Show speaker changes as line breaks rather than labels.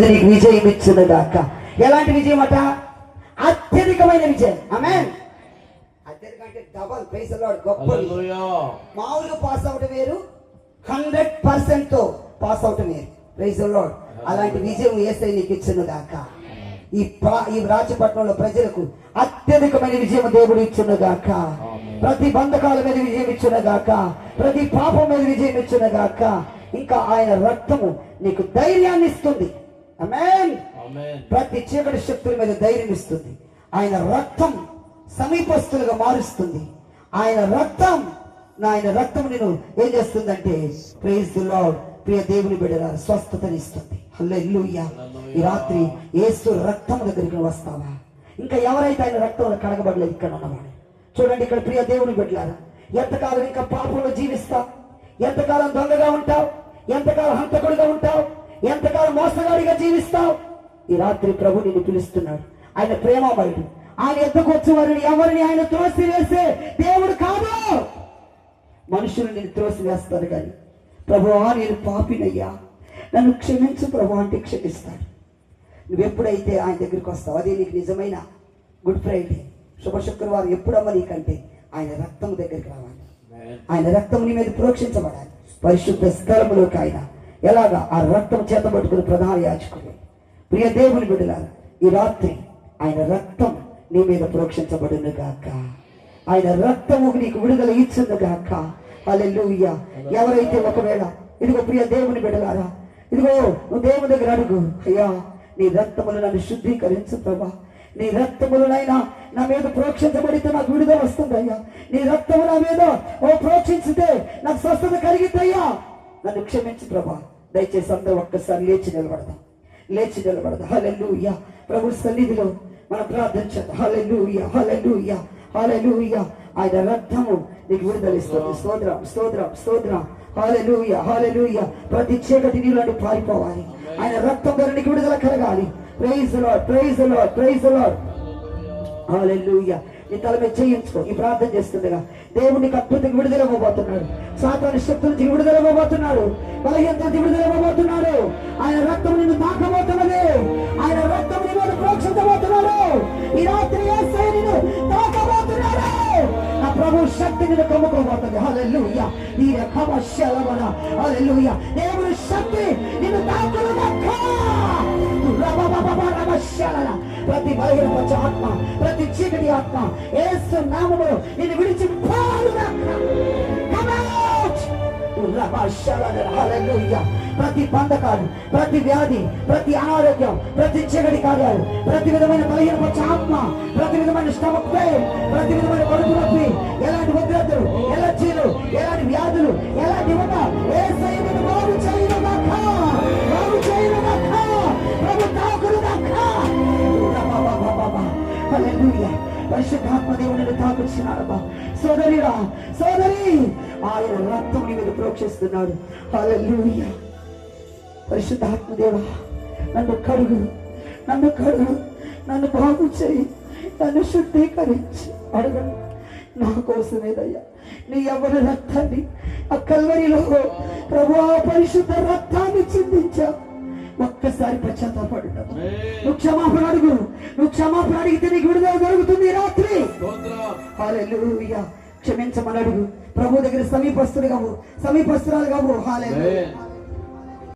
నీకు విజయం ఇచ్చిన దాకా ఎలాంటి విజయం అట? అత్యధికమైన విజయం. ఆమె అత్యధిక అంటే డబల్ పైసలు గొప్ప మామూలుగా పాస్ అవటం వేరు హండ్రెడ్ పర్సెంట్తో పాస్ అవటం వేరు. ప్రైజ్ లార్డ్ అలాంటి విజయం ఏసై నీకు ఇచ్చిన దాకా ఈ ప్రా- ఈ రాజపట్నంలో ప్రజలకు అత్యధికమైన విజయం దేవుడు ఇచ్చిన గాక. ప్రతి బంధకాల మీద విజయం ఇచ్చిన గాక. ప్రతి పాపం మీద విజయం ఇచ్చిన గాక. ఇంకా ఆయన రక్తము నీకు ధైర్యాన్ని ఇస్తుంది. ప్రతి చీకటి శక్తుల మీద ధైర్యం ఇస్తుంది. ఆయన రక్తం సమీపస్తులుగా మారుస్తుంది. ఆయన రక్తం నా ఆయన రక్తం నేను ఏం చేస్తుందంటే ప్రేజ్ ది లార్డ్ ప్రియ దేవుని బిడ్డల స్వస్థతనిస్తుంది హల్లెలూయా ఈ రాత్రి యేసు రక్తం దగ్గరికి వస్తావా? ఇంకా ఎవరైతే ఆయన రక్తంలో కడగబడలేదు ఇక్కడ ఉన్నవాడు? చూడండి ఇక్కడ ప్రియ దేవుని బిడ్డలారా ఎంతకాలం ఇంకా పాపంలో జీవిస్తావు? ఎంతకాలం దొంగగా ఉంటావు? ఎంతకాలం హంతకుడిగా ఉంటావు? ఎంతకాలం మోసగాడిగా జీవిస్తావు? ఈ రాత్రి ప్రభు నిన్ను పిలుస్తున్నాడు. ఆయన ప్రేమమయుడు ఆయన ఎద్దకు వచ్చే వారిని ఎవరిని ఆయన త్రోసి వేసే దేవుడు కాదు. మనుషులు నేను త్రోసి వేస్తారు కానీ ప్రభు నేను పాపినయ్యా. నన్ను క్షమించు ప్రభు అంటే క్షమిస్తాడు. నువ్వు ఎప్పుడైతే ఆయన దగ్గరికి వస్తావు అదే నీకు నిజమైన గుడ్ ఫ్రైడే. శుభ శుక్రవారం ఎప్పుడమ్మా నీకంటే ఆయన రక్తం దగ్గరికి రావాలి. ఆయన రక్తం నీ మీద ప్రోక్షించబడాలి. పరిశుద్ధ స్థలములోకి ఆయన ఎలాగా ఆ రక్తం చేత పట్టుకుని ప్రధాన యాచకుని ప్రియ దేవుని బిడ్డలారా ఈ రాత్రి ఆయన రక్తం నీ మీద ప్రోక్షించబడును గాక. ఆయన రక్తము నీకు విడుదల ఇచ్చింది గాక. హల్లెలూయా. ఎవరైతే ఒకవేళ ఇదిగో ప్రియ దేవుని బిడ్డలారా ఇదిగో నువ్వు దేవుని దగ్గర అడుగు. అయ్యా నీ రక్తములు నన్ను శుద్ధీకరించు ప్రభా. నీ రక్తములనైనా నా మీద ప్రోక్షించబడితే నాకు విడుదల వస్తుందయ్యా. నీ రక్తము నా మీద ఓ ప్రోక్షించితే నాకు స్వస్థత కలిగిద్దయ్యా. నన్ను క్షమించు ప్రభా. దయచేసి అందరూ ఒక్కసారి లేచి నిలబడదాం. లేచి నిలబడదాం. హల్లెలూయా. ప్రభు సన్నిధిలో మనం ప్రార్థించదు హల్లెలూయా హల్లెలూయా హల్లెలూయా. ఆయన రక్తము నీకు విడుదలిస్తుంది స్తోత్రం స్తోత్రం స్తోత్రం. హాలెలూయా హాలెలూయా ప్రతి చీకటి నీళ్ళు పారిపోవాలి. ఆయన రక్తం ద్వారా నీకు విడుదల కలగాలి. Praise Lord praise Lord praise Lord hallelujah నీ తల మీద చేయించుకో ఈ ప్రార్థన చేస్తుండగా దేవుడు నీకు అద్భుతంగా విడుదల ఇవ్వబోతున్నాడు. సాతాను శక్తుల నుంచి విడుదల ఇవ్వబోతున్నాడు. బలహీనత నుంచి విడుదల ఇవ్వబోతున్నాడు. ఆయన రక్తం నిన్ను తాకబోతున్నది. ఆయన రక్తం నీ మీద ప్రోక్షించబోతున్నాడు. ఈ రాత్రి యేసయ్య నిన్ను తాకబోతున్నాడు. ఆ ప్రభు శక్తి నిన్ను కమ్ముకోబోతుంది. హల్లెలూయా. ఈ రకమ శలవన హల్లెలూయా. దేవుని శక్తి నిన్ను తాకునుగాక రబబబబబబశలన. ప్రతి బలహీనపరచ ఆత్మ ప్రతి చీకటి ఆత్మ ఏసు నామములో నిన్ను విడిచి ప్రతి బంధకాలు ప్రతి వ్యాధి ప్రతి అనారోగ్యం ప్రతి చీకటి కార్యాలు ప్రతి విధమైన బలహీనపరచ ఆత్మ ప్రతి విధమైన స్టమక్ పెయిన్ ప్రతి విధమైన కడుపు నొప్పి ఎలాంటి ఉద్రతలు ఎలర్జీలు ఎలాంటి పరిశుద్ధాత్మ దేవుడిని సోదరి సోదరిరా సోదరి ఆయన రక్తం నీ మీద ప్రోక్షిస్తున్నాడు. హల్లెలూయా. పరిశుద్ధాత్మ దేవా నన్ను కడుగు నన్ను కడుగు నన్ను బాగు చేయి నన్ను శుద్ధీకరించి. అడగను నా కోసమేదయ్యా నీ ఎవరి రక్తాన్ని ఆ కల్వరిలో ప్రభు ఆ పరిశుద్ధ రక్తాన్ని చిందించా. ఒక్కసారి పశ్చాత్తాపడు నువ్వు క్షమాపణ అడుగు. నువ్వు క్షమాపణ అడిగితే నీకు విడుదల జరుగుతుంది. క్షమించమని అడుగు. ప్రభు దగ్గర సమీపస్తుడు కావు. సమీపస్తురాలు కావు.
హాలే